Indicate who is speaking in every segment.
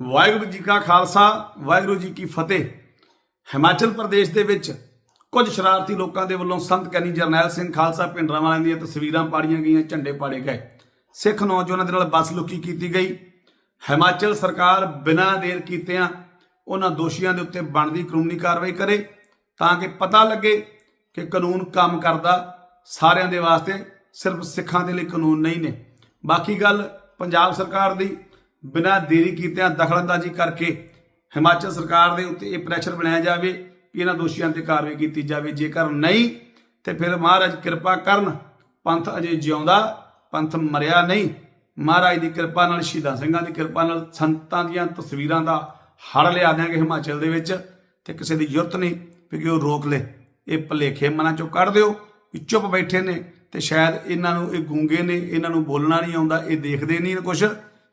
Speaker 1: ਵਾਹਿਗੁਰੂ ਜੀ ਕਾ ਖਾਲਸਾ, ਵਾਹਿਗੁਰੂ ਜੀ ਕੀ ਫਤਿਹ। ਹਿਮਾਚਲ ਪ੍ਰਦੇਸ਼ ਦੇ ਵਿੱਚ ਕੁਝ ਸ਼ਰਾਰਤੀ ਲੋਕਾਂ ਦੇ ਵੱਲੋਂ ਸੰਤ ਕੈਨੀ ਜਰਨੈਲ ਸਿੰਘ ਖਾਲਸਾ ਪਿੰਡਰਾਂ ਵਾਲਿਆਂ ਦੀਆਂ ਤਸਵੀਰਾਂ ਪਾੜੀਆਂ ਗਈਆਂ, ਝੰਡੇ ਪਾੜੇ ਗਏ। ਸਿੱਖ ਨੌਜਵਾਨਾਂ ਦੇ ਨਾਲ ਬੱਸ ਲੁਕੀ ਕੀਤੀ ਗਈ। ਹਿਮਾਚਲ ਸਰਕਾਰ ਬਿਨਾਂ ਦੇਰ ਕੀਤਿਆਂ ਉਹਨਾਂ ਦੋਸ਼ੀਆਂ ਦੇ ਉੱਤੇ ਬਣਦੀ ਕਾਨੂੰਨੀ ਕਾਰਵਾਈ ਕਰੇ ਤਾਂ ਕਿ ਪਤਾ ਲੱਗੇ ਕਿ ਕਾਨੂੰਨ ਕੰਮ ਕਰਦਾ ਸਾਰਿਆਂ ਦੇ ਵਾਸਤੇ ਸਿਰਫ ਸਿੱਖਾਂ ਦੇ ਲਈ ਕਾਨੂੰਨ ਨਹੀਂ ਨੇ। ਬਾਕੀ ਗੱਲ ਪੰਜਾਬ ਸਰਕਾਰ ਦੀ ਬਿਨਾਂ ਦੇਰੀ ਕੀਤਿਆਂ ਦਖਲਅੰਦਾਜ਼ੀ ਕਰਕੇ ਹਿਮਾਚਲ ਸਰਕਾਰ ਦੇ ਉੱਤੇ ਇਹ ਪ੍ਰੈਸ਼ਰ ਬਣਾਇਆ ਜਾਵੇ ਕਿ ਇਹਨਾਂ ਦੋਸ਼ੀਆਂ ਤੇ ਕਾਰਵਾਈ ਕੀਤੀ ਜਾਵੇ। ਜੇਕਰ ਨਹੀਂ, ਤੇ ਫਿਰ ਮਹਾਰਾਜ ਕਿਰਪਾ ਕਰਨ ਪੰਥ ਅਜੇ ਜਿਉਂਦਾ, ਪੰਥ ਮਰਿਆ ਨਹੀਂ। ਮਹਾਰਾਜ ਦੀ ਕਿਰਪਾ ਨਾਲ, ਸ਼ਹੀਦਾਂ ਸਿੰਘਾਂ ਦੀ ਕਿਰਪਾ ਨਾਲ, ਸੰਤਾਂ ਦੀਆਂ ਤਸਵੀਰਾਂ ਦਾ ਹੜ ਲਿਆ ਦਿਆਂਗੇ ਹਿਮਾਚਲ ਦੇ ਵਿੱਚ ਤੇ ਕਿਸੇ ਦੀ ਜ਼ਰੂਰਤ ਨਹੀਂ ਕਿ ਉਹ ਰੋਕ ਲੇ। ਇਹ ਭਲੇਖੇ ਮਨਾਂ ਚੋਂ ਕੱਢ ਦਿਓ ਕਿ ਚੁੱਪ ਬੈਠੇ ਨੇ ਤੇ ਸ਼ਾਇਦ ਇਹਨਾਂ ਨੂੰ ਇਹ ਗੂੰਗੇ ਨੇ, ਇਹਨਾਂ ਨੂੰ ਬੋਲਣਾ ਨਹੀਂ ਆਉਂਦਾ, ਇਹ ਦੇਖਦੇ ਨਹੀਂ ਕੁਝ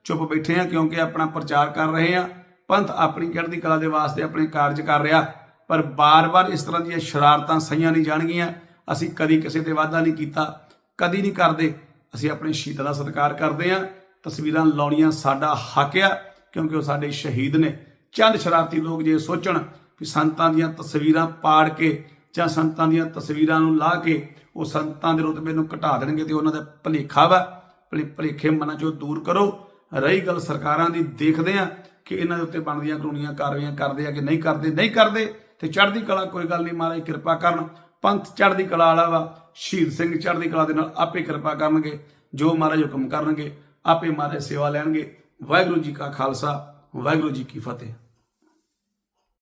Speaker 1: ਚੁੱਪ ਬੈਠੇ ਆ ਕਿਉਂਕਿ ਆਪਣਾ ਪ੍ਰਚਾਰ ਕਰ ਰਹੇ ਆ। ਪੰਥ ਆਪਣੀ ਚੜ੍ਹਦੀ ਕਲਾ ਦੇ ਵਾਸਤੇ ਆਪਣੇ ਕਾਰਜ ਕਰ ਰਿਹਾ। ਪਰ ਬਾਰ-ਬਾਰ ਇਸ ਤਰ੍ਹਾਂ ਦੀਆਂ ਸ਼ਰਾਰਤਾਂ ਸਹੀਆਂ ਨਹੀਂ ਜਾਣਗੀਆਂ। ਅਸੀਂ ਕਦੀ ਕਿਸੇ ਤੇ ਵਾਅਦਾ ਨਹੀਂ ਕੀਤਾ, ਕਦੀ ਨਹੀਂ ਕਰਦੇ। ਅਸੀਂ ਆਪਣੇ ਸ਼ਹੀਦਾਂ ਦਾ ਸਤਿਕਾਰ ਕਰਦੇ ਆ। ਤਸਵੀਰਾਂ ਲਾਉਣੀਆਂ ਸਾਡਾ ਹੱਕ ਆ ਕਿਉਂਕਿ ਉਹ ਸਾਡੇ ਸ਼ਹੀਦ ਨੇ। ਚੰਦ ਸ਼ਰਾਰਤੀ ਲੋਕ ਜੇ ਸੋਚਣ ਵੀ ਸੰਤਾਂ ਦੀਆਂ ਤਸਵੀਰਾਂ ਪਾੜ ਕੇ ਜਾਂ ਸੰਤਾਂ ਦੀਆਂ ਤਸਵੀਰਾਂ ਨੂੰ ਲਾ ਕੇ ਉਹ ਸੰਤਾਂ ਦੇ ਰੁਤਬੇ ਨੂੰ ਘਟਾ ਦੇਣਗੇ ਤੇ ਉਹਨਾਂ ਦਾ ਭਲੇਖਾ ਵਾ। ਭਲੇ ਭਲੇਖੇ ਮਨਾਂ ਚੋਂ ਦੂਰ ਕਰੋ। ਰਹੀ ਗੱਲ ਸਰਕਾਰਾਂ ਦੀ ਦੇਖਦੇ ਆ ਕਿ ਇਹਨਾਂ ਦੇ ਉੱਤੇ ਬਣਦੀਆਂ ਕਾਨੂੰਨੀਆਂ ਕਾਰਵਾਈਆਂ ਕਰਦੇ ਆ ਕਿ ਨਹੀਂ ਕਰਦੇ ਨਹੀਂ ਕਰਦੇ, ਤੇ ਚੜ੍ਹਦੀ ਕਲਾ ਕੋਈ ਗੱਲ ਨਹੀਂ ਮਹਾਰਾਜ, ਕਿਰਪਾ ਕਰਨ। ਪੰਥ ਚੜ੍ਹਦੀ ਕਲਾ ਵਾਲਾ ਵਾ, ਸ਼ਹੀਦ ਸਿੰਘ ਚੜ੍ਹਦੀ ਕਲਾ ਦੇ ਨਾਲ ਆਪੇ ਕਿਰਪਾ ਕਰਨਗੇ, ਜੋ ਮਹਾਰਾਜ ਹੁਕਮ ਕਰਨਗੇ, ਆਪੇ ਮਹਾਰਾਜ ਸੇਵਾ ਲੈਣਗੇ। ਵਾਹਿਗੁਰੂ ਜੀ ਕਾ ਖਾਲਸਾ, ਵਾਹਿਗੁਰੂ ਜੀ ਕੀ ਫਤਿਹ।